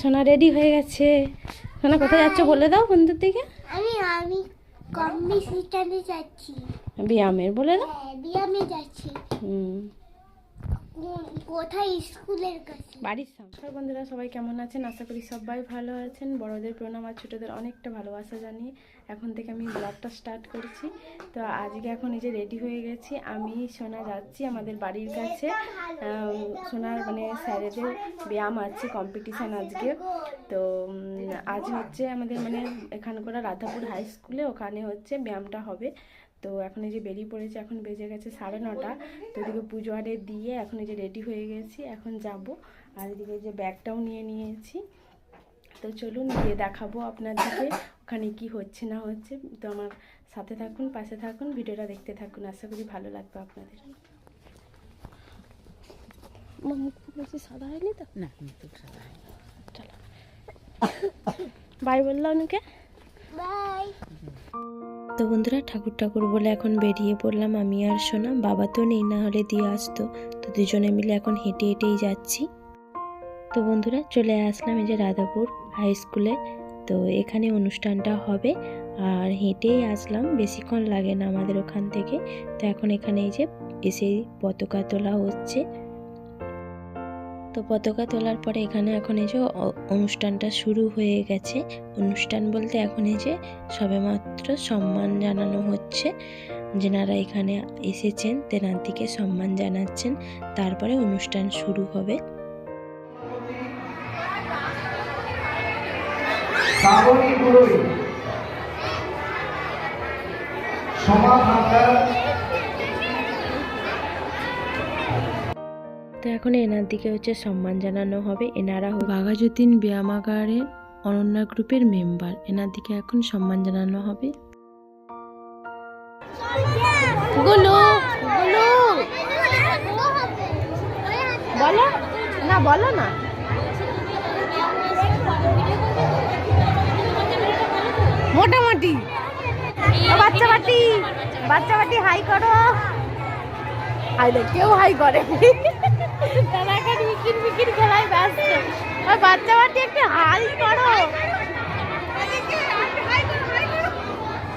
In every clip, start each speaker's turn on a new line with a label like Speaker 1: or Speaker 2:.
Speaker 1: সোনা রেডি হয়ে গেছে। সোনা কোথায় যাচ্ছ বলে দাও বন্ধুর দিকে।
Speaker 2: আমি আমি কম্পিটিশনে যাচ্ছি।
Speaker 1: বিয়ামের বলে দাও।
Speaker 2: হ্যাঁ ব্যায়ামে যাচ্ছি।
Speaker 1: হুম।
Speaker 2: কোথায় স্কুলের কাছে?
Speaker 1: বাড়ির সামনে বন্ধুরা সবাই কেমন আছেন? আশা করি সবাই ভালো আছেন। বড়দের প্রণাম আর ছোটদের অনেকটা ভালোবাসা জানিয়ে এখন থেকে আমি ব্লগটা স্টার্ট করছি। তো আজকে এখন যে রেডি হয়ে গেছি। আমি, সোনা যাচ্ছি আমাদের বাড়ির কাছে। সোনার মানে স্যারেদের ব্যায়াম আছে কম্পিটিশান আজকে। তো আজ হচ্ছে আমাদের মানে এখানকার রাধাপুর হাই স্কুলে ওখানে হচ্ছে ব্যায়ামটা হবে। তো এখন এই যে বেরিয়ে পড়েছে এখন বেজে গেছে সাড়ে নটা। তো এদিকে পুজো আরে দিয়ে এখন এই যে রেডি হয়ে গেছি এখন যাব। আর এদিকে যে ব্যাগটাও নিয়ে নিয়েছি। তো চলুন গিয়ে দেখাবো আপনাদেরকে ওখানে কি হচ্ছে না হচ্ছে। তো আমার সাথে থাকুন পাশে থাকুন ভিডিওটা দেখতে থাকুন। আশা করি ভালো লাগবে আপনাদের। আমার মুখ বেশি সাদা হয়নি তো?
Speaker 3: না মুখ সাদা
Speaker 1: বাই বললাম ওনাকে
Speaker 2: বাই
Speaker 4: তো বন্ধুরা ঠাকুর ঠাকুর বলে এখন বেরিয়ে পড়লাম আমি আর সোনা। বাবা তো নেই, না হলে দিয়ে আসতো। তো দুজনে মিলে এখন হেঁটে হেঁটেই যাচ্ছি। তো বন্ধুরা চলে আসলাম এই যে রাধাপুর হাই স্কুলে তো এখানে অনুষ্ঠানটা হবে। আর হেঁটেই আসলাম, বেশিক্ষণ লাগে না আমাদের ওখান থেকে। তো এখন এখানে এই যে এসে পতাকা তোলা হচ্ছে। তো পতাকা তোলার পরে এখানে এখন এই যে অনুষ্ঠানটা শুরু হয়ে গেছে। অনুষ্ঠান বলতে এখন এই যে সবেমাত্র সম্মান জানানো হচ্ছে। যেনারা এখানে এসেছেন তেনাদিকে সম্মান জানাচ্ছেন। তারপরে অনুষ্ঠান শুরু হবে।
Speaker 5: শ্রাবণী
Speaker 4: তো এখন এনার দিকে হচ্ছে সম্মান জানানো হবে। এনারা বাঘাযতীন ব্যায়ামাগারের অনন্যা গ্রুপের মেম্বার। এনার দিকে এখন সম্মান জানানো হবে।
Speaker 1: গুলু গুলু। বলো। না বলো না। মোটামুটি। বাচ্চা বাটি বাচ্চা বাটি হাই করো। হাই দেখ কেউ হাই করে মিকির খেলায় ব্যস্ত। আর বাচ্চা বাটি একটু হাই করো।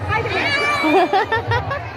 Speaker 1: হাততালি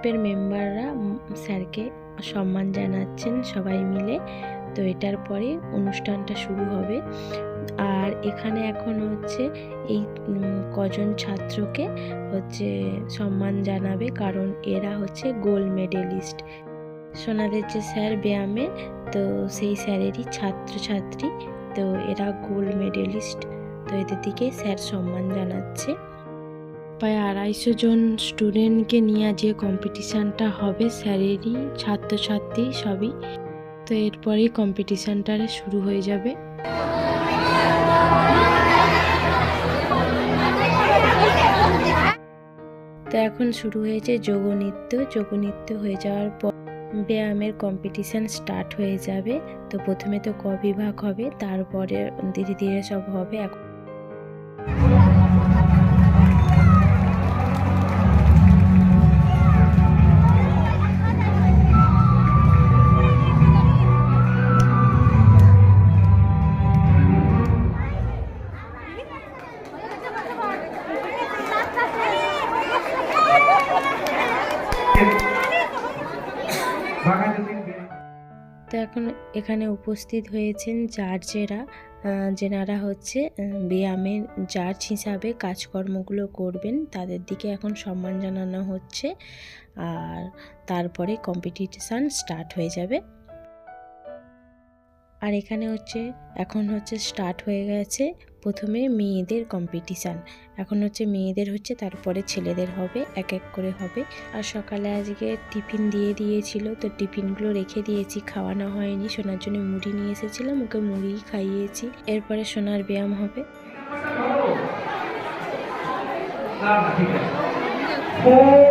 Speaker 4: গ্রুপের মেম্বাররা স্যারকে সম্মান জানাচ্ছেন সবাই মিলে। তো এটার পরে অনুষ্ঠানটা শুরু হবে। আর এখানে এখন হচ্ছে এই কজন ছাত্রকে হচ্ছে সম্মান জানাবে কারণ এরা হচ্ছে গোল্ড মেডেলিস্ট। সোনাদের যে স্যার ব্যায়ামে, তো সেই স্যারেরই ছাত্রছাত্রী। তো এরা গোল্ড মেডেলিস্ট। তো এদের দিকে স্যার সম্মান জানাচ্ছে। প্রায় আড়াইশো জন স্টুডেন্টকে নিয়ে যে কম্পিটিশানটা হবে স্যারেরই ছাত্রছাত্রী সবই। তো এরপরেই কম্পিটিশানটা শুরু হয়ে যাবে। তো এখন শুরু হয়েছে যোগনৃত্য। যোগনৃত্য হয়ে যাওয়ার পর ব্যায়ামের কম্পিটিশান স্টার্ট হয়ে যাবে। তো প্রথমে তো ক বিভাগ হবে, তারপরে ধীরে ধীরে সব হবে। এখন এখন উপস্থিত হয়েছেন জার্জেরা যেনারা হচ্ছে ব্যায়ামের জার্জ হিসাবে কাজকর্মগুলো করবেন। তাদের দিকে এখন সম্মান জানানো হচ্ছে, আর তারপরে কম্পিটিশান স্টার্ট হয়ে যাবে। আর এখানে হচ্ছে, এখন হচ্ছে স্টার্ট হয়ে গেছে প্রথমে মেয়েদের কম্পিটিশান এখন হচ্ছে মেয়েদের হচ্ছে তারপরে ছেলেদের হবে, এক এক করে হবে। আর সকালে আজকে টিফিন দিয়ে দিয়েছিল, তো টিফিনগুলো রেখে দিয়েছি। খাওয়ানো হয়নি, সোনার জন্য মুড়ি নিয়ে এসেছিলাম, ওকে মুড়ি খাইয়েছি। এরপরে সোনার ব্যায়াম হবে।
Speaker 5: না না, ঠিক আছে। ফোর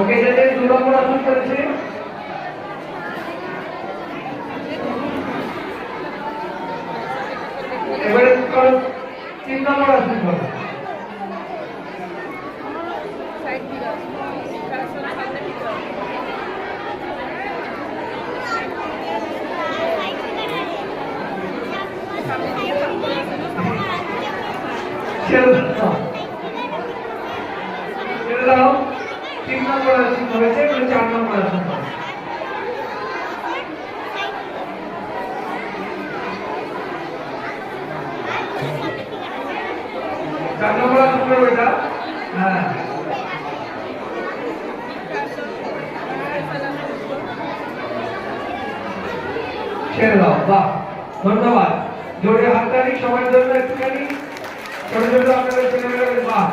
Speaker 5: ওকে যাদের দু নম্বর আসন করেছে। এবারে তিন নম্বর আসন করো। ছেড়ে দাও ছেড়ে দাও নম্বর আসন হয়েছে এবারে চার নম্বর দাও, বাহ। ধন্যবাদ। জোরে হাততালি, সবার জন্য একটুখানি। ছোট ছোট আপনাদের ছেলেমেয়েদের, বাহ।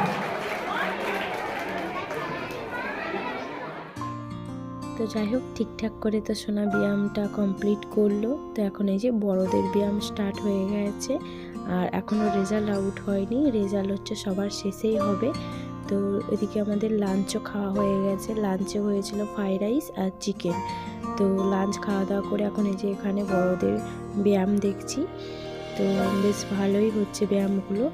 Speaker 4: যাই হোক, ঠিকঠাক করে তো সোনা ব্যায়ামটা কমপ্লিট করল। তো এখন এই যে বড়দের ব্যায়াম স্টার্ট হয়ে গেছে। আর এখনও রেজাল্ট আউট হয়নি। রেজাল্ট হচ্ছে সবার শেষেই হবে। তো এদিকে আমাদের লাঞ্চও খাওয়া হয়ে গেছে। লাঞ্চে হয়েছিল ফ্রাইড রাইস আর চিকেন তো লাঞ্চ খাওয়া দাওয়া করে এখন এই যে এখানে বড়দের ব্যায়াম দেখছি। তো বেশ ভালোই হচ্ছে ব্যায়ামগুলো।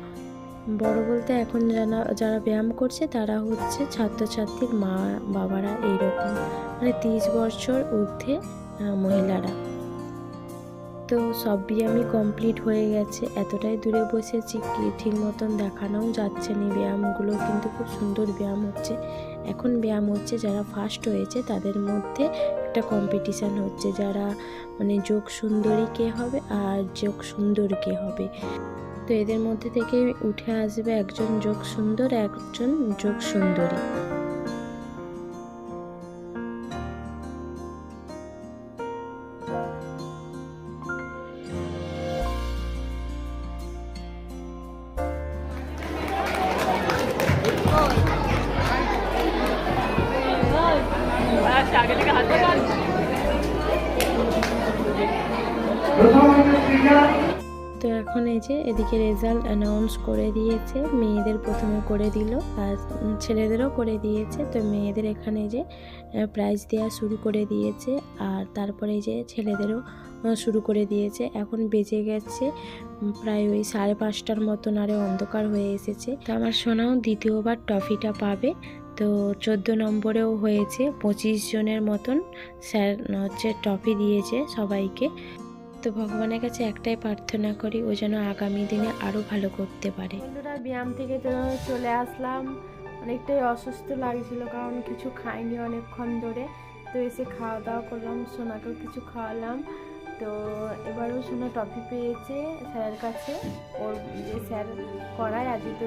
Speaker 4: বড় বলতে এখন যারা যারা ব্যায়াম করছে তারা হচ্ছে ছাত্রছাত্রীর মা বাবারা এইরকম। মানে তিরিশ বছর ঊর্ধ্বে মহিলারা। তো সব ব্যায়ামই কমপ্লিট হয়ে গেছে। এতটাই দূরে বসেছি কি ঠিক মতন দেখানোও যাচ্ছে না। ব্যায়ামগুলো কিন্তু খুব সুন্দর ব্যায়াম হচ্ছে। এখন ব্যায়াম হচ্ছে যারা ফার্স্ট হয়েছে তাদের মধ্যে একটা কম্পিটিশান হচ্ছে। যারা মানে যোগ সুন্দরী কে হবে আর যোগ সুন্দর কে হবে। তো এদের মধ্যে থেকে উঠে আসবে একজন যোগ সুন্দর একজন যোগ সুন্দরী যে এদিকে রেজাল্ট অ্যানাউন্স করে দিয়েছে, মেয়েদের প্রথমে করে দিল আর ছেলেদেরও করে দিয়েছে। তো মেয়েদের এখানে যে প্রাইজ দেওয়া শুরু করে দিয়েছে আর তারপরে যে ছেলেদেরও শুরু করে দিয়েছে। এখন বেজে গেছে প্রায় ওই সাড়ে পাঁচটার মতন আরে অন্ধকার হয়ে এসেছে। তো আমার সোনাও দ্বিতীয়বার ট্রফিটা পাবে। তো চোদ্দ নম্বরেও হয়েছে, পঁচিশ জনের মতন স্যার, হচ্ছে ট্রফি দিয়েছে সবাইকে। তো ভগবানের কাছে একটাই প্রার্থনা করি ও যেন আগামী দিনে আরও ভালো করতে পারে।
Speaker 1: বন্ধুরা ব্যায়াম থেকে তো চলে আসলাম। অনেকটাই অসুস্থ লাগছিল কারণ কিছু খাইনি অনেকক্ষণ ধরে। তো এসে খাওয়া দাওয়া করলাম সোনাকেও কিছু খাওয়ালাম। তো এবারেও সোনা টফি পেয়েছে স্যারের কাছে। ওর যে স্যার করায় আজকে তো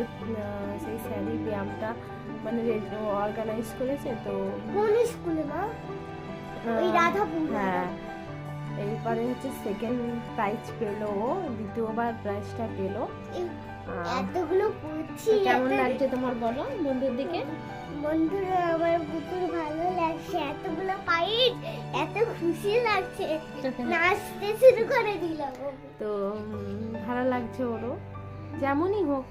Speaker 1: সেই স্যারই ব্যায়ামটা মানে অর্গানাইজ করেছে তো
Speaker 2: কোন স্কুলে মা?
Speaker 1: হ্যাঁ। এইবারে হচ্ছে সেকেন্ড প্রাইজ পেল ও দ্বিতীয়বার প্রাইজটা পেল।
Speaker 2: এতগুলো
Speaker 1: তো কেমন লাগছে তোমার বলো বন্ধুর দিকে?
Speaker 2: বন্ধুরা আমার প্রচুর ভালো লাগছে এতগুলো পাইট এত খুশি লাগছে। নাচতে শুরু করে দিলাম
Speaker 1: তো ভালো লাগছে ওরও। যেমনই হোক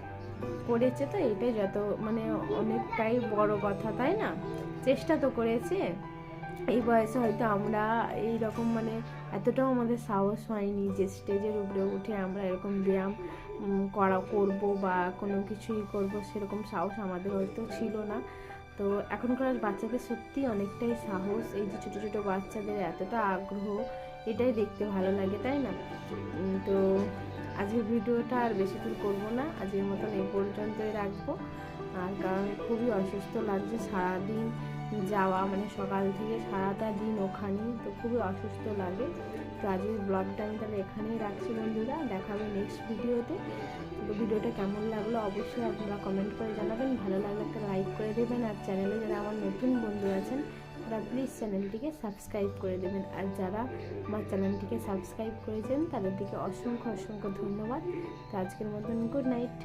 Speaker 1: করেছে তো এটা যত মানে অনেকটাই বড় কথা তাই না? চেষ্টা তো করেছে। এই বয়সে হয়তো আমরা এই রকম মানে এতটাও আমাদের সাহস হয়নি যে স্টেজের উপরে উঠে আমরা এরকম ব্যায়াম করা, করব বা কোনো কিছুই করব সেরকম সাহস আমাদের হয়তো ছিল না। তো এখনকার বাচ্চাদের সত্যি অনেকটাই সাহস, এই যে ছোটো ছোটো বাচ্চাদের এতটা আগ্রহ, এটাই দেখতে ভালো লাগে, তাই না? তো আজকের ভিডিওটা আর বেশি দূর করব না, আজকের মতন এই পর্যন্তই রাখব। আর কারণ খুবই অসুস্থ লাগছে সারাদিন যাওয়া মানে সকাল থেকে সারাটা দিন ওখানেই, তো খুবই অসুস্থ লাগে। তো আজকের ব্লগটা আমি তাহলে এখানেই রাখছি বন্ধুরা, দেখাবে নেক্সট ভিডিওতে তো ভিডিওটা কেমন লাগল অবশ্যই আপনারা কমেন্ট করে জানাবেন। ভালো লাগলে একটা লাইক করে দেবেন, আর চ্যানেলে যারা আমার নতুন বন্ধু আছেন, তারা প্লিজ চ্যানেলটিকে সাবস্ক্রাইব করে দেবেন। আর যারা আমার চ্যানেলটিকে সাবস্ক্রাইব করেছেন, তাদের দিকে অসংখ্য অসংখ্য ধন্যবাদ। তো আজকের মতন গুড নাইট